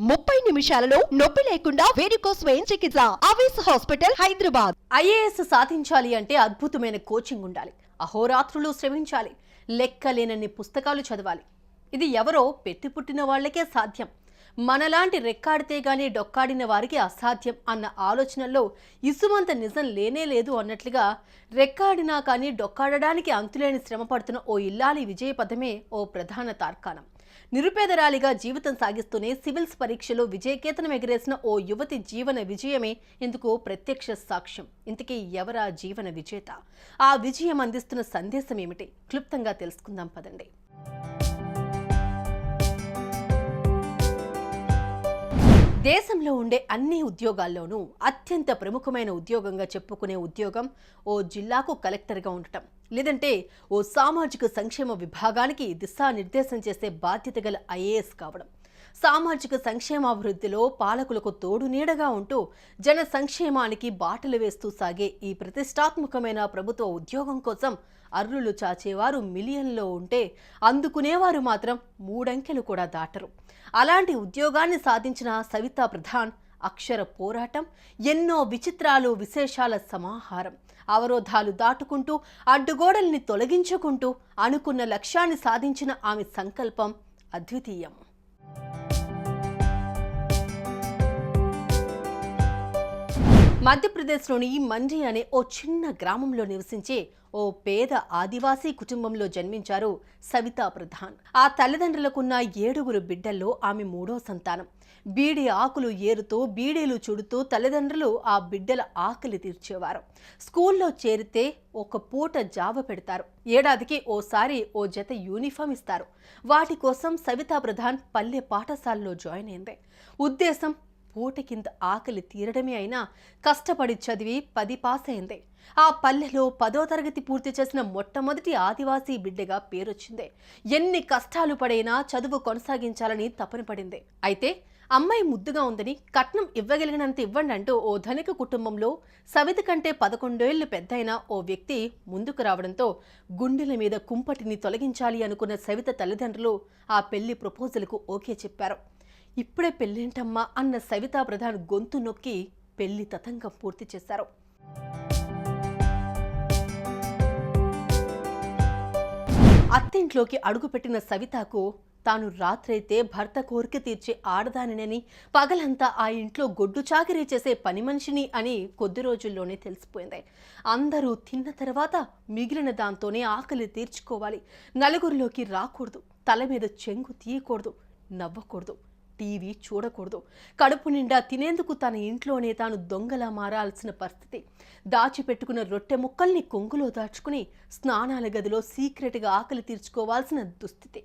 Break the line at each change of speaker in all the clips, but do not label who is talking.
ముప్పై నిమిషాలలో నొప్పి లేకుండా వేడికో స్వయం చికిత్స అవేస్ హాస్పిటల్ హైదరాబాద్.
ఐఏఎస్ సాధించాలి అంటే అద్భుతమైన కోచింగ్ ఉండాలి. అహోరాత్రులు శ్రమించాలి. లెక్కలేనన్ని పుస్తకాలు చదవాలి. ఇది ఎవరో పెట్టి పుట్టిన వాళ్ళకే సాధ్యం. మనలాంటి రెక్కాడితే గానీ డొక్కాడిన వారికి అసాధ్యం అన్న ఆలోచనలో ఇసుమంత నిజం లేనే లేదు అన్నట్లుగా రెక్కాడినా కానీ డొక్కాడడానికి అంతులేని శ్రమ పడుతున్న ఓ ఇల్లాలి విజయ పదమే ఓ ప్రధాన తార్కాణం. నిరుపేదరాలిగా జీవితం సాగిస్తూనే సివిల్స్ పరీక్షలో విజయకేతనం ఎగరేసిన ఓ యువతి జీవన విజయమే ఇందుకు ప్రత్యక్ష సాక్ష్యం. ఇంతకీ ఎవరా జీవన విజేత? ఆ విజయం అందిస్తున్న సందేశం ఏమిటి? క్లుప్తంగా తెలుసుకుందాం పదండి. దేశంలో ఉండే అన్ని ఉద్యోగాల్లోనూ అత్యంత ప్రముఖమైన ఉద్యోగంగా చెప్పుకునే ఉద్యోగం ఓ జిల్లాకు కలెక్టర్గా ఉండటం. లేదంటే ఓ సామాజిక సంక్షేమ విభాగానికి దిశానిర్దేశం చేసే బాధ్యత గల ఐఏఎస్ కావడం. సామాజిక సంక్షేమాభివృద్ధిలో పాలకులకు తోడు నీడగా ఉంటూ జన సంక్షేమానికి బాటలు వేస్తూ సాగే ఈ ప్రతిష్టాత్మకమైన ప్రభుత్వ ఉద్యోగం కోసం అర్రులు చాచేవారు మిలియన్లో ఉంటే అందుకునేవారు మాత్రం మూడంకెలు కూడా దాటరు. అలాంటి ఉద్యోగాన్ని సాధించిన సవితా ప్రధాన్ అక్షర పోరాటం ఎన్నో విచిత్రాలు విశేషాల సమాహారం. అవరోధాలు దాటుకుంటూ అడ్డుగోడల్ని తొలగించుకుంటూ అనుకున్న లక్ష్యాన్ని సాధించిన ఆమె సంకల్పం అద్వితీయం. మధ్యప్రదేశ్లోని మండి అనే ఓ చిన్న గ్రామంలో నివసించే ఓ పేద ఆదివాసీ కుటుంబంలో జన్మించారు సవితా ప్రధాన్. ఆ తల్లిదండ్రులకున్న ఏడుగురు బిడ్డల్లో ఆమె మూడో సంతానం. బీడి ఆకులు ఏరుతూ బీడీలు చుడుతూ తల్లిదండ్రులు ఆ బిడ్డల ఆకలి తీర్చేవారు. స్కూల్లో చేరితే ఒక పూట జావ పెడతారు. ఏడాదికి ఓసారి ఓ జత యూనిఫామ్ ఇస్తారు. వాటి కోసం సవితా ప్రధాన్ పల్లె పాఠశాలలో జాయిన్ అయింది. ఉద్దేశం పూట కింద ఆకలి తీరడమే అయినా కష్టపడి చదివి పది పాస్ అయింది. ఆ పల్లెలో పదో తరగతి పూర్తి చేసిన మొట్టమొదటి ఆదివాసీ బిడ్డగా పేరొచ్చింది. ఎన్ని కష్టాలు పడైనా చదువు కొనసాగించాలని తపన పడింది. అయితే అమ్మాయి ముద్దుగా ఉందని కట్నం ఇవ్వగలిగినంత ఇవ్వండి అంటూ ఓ ధనిక కుటుంబంలో సవిత కంటే పదకొండేళ్ళు పెద్దయిన ఓ వ్యక్తి ముందుకు రావడంతో గుండెల మీద కుంపటిని తొలగించాలి అనుకున్న సవిత తల్లిదండ్రులు ఆ పెళ్ళి ప్రపోజల్కు ఓకే చెప్పారు. ఇప్పుడే పెళ్ళేంటమ్మా అన్న సవితా ప్రధాన్ గొంతు నొక్కి పెళ్ళి తతంగం పూర్తి చేశారు. అత్తింట్లోకి అడుగుపెట్టిన సవితాకు తాను రాత్రైతే భర్త కోరిక తీర్చే ఆడదానినని పగలంతా ఆ ఇంట్లో గొడ్డు చాకిరీ చేసే పని మనిషిని అని కొద్ది రోజుల్లోనే తెలిసిపోయింది. అందరూ తిన్న తర్వాత మిగిలిన దాంతోనే ఆకలి తీర్చుకోవాలి. నలుగురిలోకి రాకూడదు. తల మీద చెంగు తీయకూడదు. నవ్వకూడదు. టీవీ చూడకూడదు. కడుపు నిండా తినేందుకు తన ఇంట్లోనే తాను దొంగలా మారాల్సిన పరిస్థితి. దాచిపెట్టుకున్న రొట్టె ముక్కల్ని కొంగులో దాచుకుని స్నానాల గదిలో సీక్రెట్గా ఆకలి తీర్చుకోవాల్సిన దుస్థితి.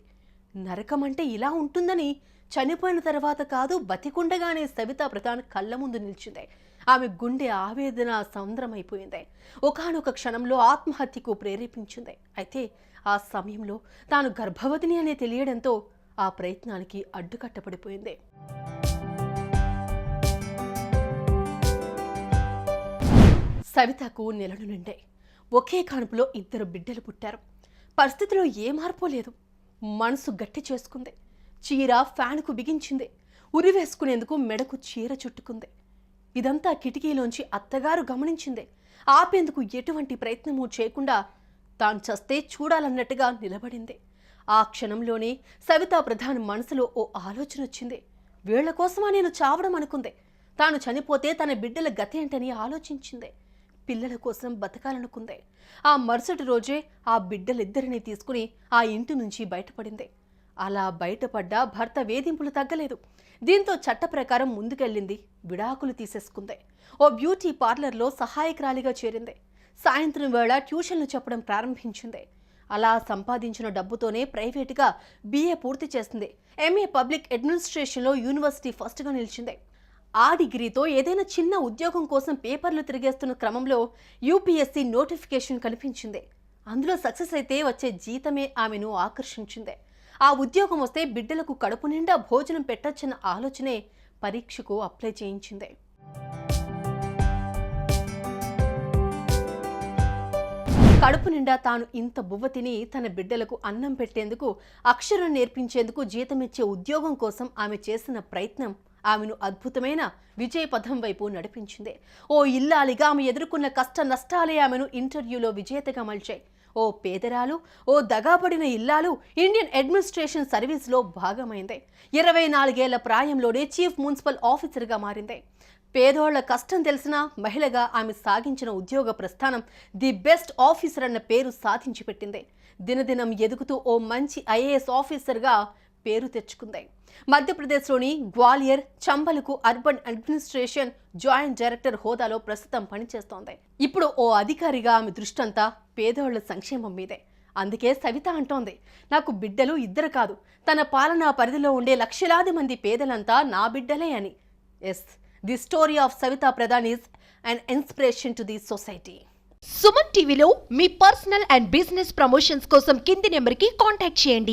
నరకం అంటే ఇలా ఉంటుందని చనిపోయిన తర్వాత కాదు బతికుండగానే సవితా ప్రధాన్ కళ్ళ ముందు నిలిచింది. ఆమె గుండె ఆవేదన సముద్రమైపోయింది ఒకనొక క్షణంలో ఆత్మహత్యకు ప్రేరేపించింది. అయితే ఆ సమయంలో తాను గర్భవతిని అనే తెలియడంతో ఆ ప్రయత్నానికి అడ్డుకట్టపడిపోయింది సవితకు నెలలు నిండాయి. ఒకే కానుపులో ఇద్దరు బిడ్డలు పుట్టారు. పరిస్థితిలో ఏ మార్పు లేదు. మనసు గట్టి చేసుకుంది. చీర ఫ్యాన్కు బిగించింది. ఉరి వేసుకునేందుకు మెడకు చీర చుట్టుకుంది. ఇదంతా కిటికీలోంచి అత్తగారు గమనించింది. ఆపేందుకు ఎటువంటి ప్రయత్నమూ చేయకుండా తాను చస్తే చూడాలన్నట్టుగా నిలబడింది. ఆ క్షణంలోనే సవితా ప్రధాన్ మనసులో ఓ ఆలోచన వచ్చింది. వీళ్ళ కోసమా నేను చావడం అనుకుంది. తాను చనిపోతే తన బిడ్డల గతి ఏంటని ఆలోచించింది. పిల్లల కోసం బతకాలనుకుంది. ఆ మరుసటి రోజే ఆ బిడ్డలిద్దరినీ తీసుకుని ఆ ఇంటి నుంచి బయటపడింది. అలా బయటపడ్డా భర్త వేధింపులు తగ్గలేదు. దీంతో చట్ట ప్రకారం ముందుకెళ్ళింది విడాకులు తీసేసుకుంది. ఓ బ్యూటీ పార్లర్లో సహాయకురాలిగా చేరింది. సాయంత్రం వేళ ట్యూషన్లు చెప్పడం ప్రారంభించింది. అలా సంపాదించిన డబ్బుతోనే ప్రైవేటుగా బీఏ పూర్తి చేస్తుంది. ఎంఏ పబ్లిక్ అడ్మినిస్ట్రేషన్లో యూనివర్సిటీ ఫస్ట్గా నిలిచింది. ఆ డిగ్రీతో ఏదైనా చిన్న ఉద్యోగం కోసం పేపర్లు తిరిగేస్తున్న క్రమంలో యూపీఎస్సీ నోటిఫికేషన్ కనిపించింది. అందులో సక్సెస్ అయితే వచ్చే జీతమే ఆమెను ఆకర్షించింది. ఆ ఉద్యోగం వస్తే బిడ్డలకు కడుపు నిండా భోజనం పెట్టొచ్చన్న ఆలోచనే పరీక్షకు అప్లై చేయించింది. కడుపు నిండా తాను ఇంత బువ్వ తిని తన బిడ్డలకు అన్నం పెట్టేందుకు అక్షరం నేర్పించేందుకు జీతమిచ్చే ఉద్యోగం కోసం ఆమె చేసిన ప్రయత్నం ఆమెను అద్భుతమైన విజయ పథం వైపు నడిపించింది. ఓ ఇల్లాలిగా ఆమె ఎదుర్కొన్న కష్ట నష్టాలే ఆమెను ఇంటర్వ్యూలో విజేతగా మలిచాయి. ఓ పేదరాలు ఓ దగాబడిన ఇల్లాలు ఇండియన్ అడ్మినిస్ట్రేషన్ సర్వీస్లో భాగమైంది. ఇరవై నాలుగేళ్ళ ప్రాయంలోనే చీఫ్ మున్సిపల్ ఆఫీసర్గా మారింది. పేదోళ్ళ కష్టం తెలిసిన మహిళగా ఆమె సాగించిన ఉద్యోగ ప్రస్థానం ది బెస్ట్ ఆఫీసర్ అన్న పేరు సాధించి పెట్టింది. దినదినం ఎదుగుతూ ఓ మంచి ఐఏఎస్ ఆఫీసర్గా పేరు తెచ్చుకుంది. మధ్యప్రదేశ్లోని గ్వాలియర్ చంబలకు అర్బన్ అడ్మినిస్ట్రేషన్ జాయింట్ డైరెక్టర్ హోదాలో ప్రస్తుతం పనిచేస్తోంది. ఇప్పుడు ఓ అధికారిగా ఆమె దృష్టంతా పేదోళ్ళ సంక్షేమం మీదే. అందుకే సవిత అంటోంది నాకు బిడ్డలు ఇద్దరు కాదు. తన పాలనా పరిధిలో ఉండే లక్షలాది మంది పేదలంతా నా బిడ్డలే అని. Yes. The story of Savita Pradhan is and inspiration to the society
Suman టీవీలో మీ పర్సనల్ అండ్ బిజినెస్ ప్రమోషన్స్ కోసం కింది నెంబర్కి కాంటాక్ట్ చేయండి.